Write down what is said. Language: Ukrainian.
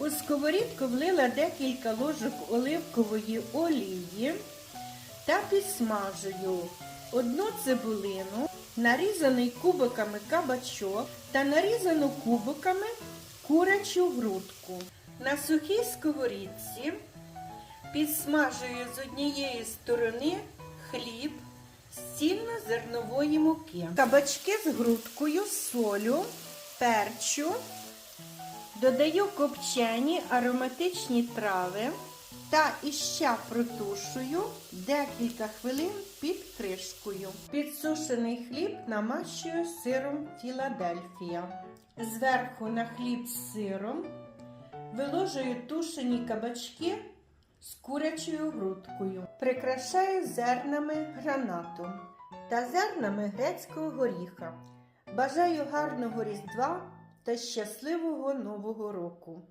У сковорідку влила декілька ложок оливкової олії та підсмажую одну цибулину, нарізаний кубиками кабачок та нарізану кубиками курячу грудку. На сухій сковорідці підсмажую з однієї сторони хліб з цільнозернової муки. Кабачки з грудкою, солю, перчу. Додаю копчені ароматичні трави та іще протушую декілька хвилин під кришкою. Підсушений хліб намащую сиром Філадельфія. Зверху на хліб з сиром виложую тушені кабачки з курячою грудкою. Прикрашаю зернами гранату та зернами грецького горіха. Бажаю гарного різдва та щасливого нового року!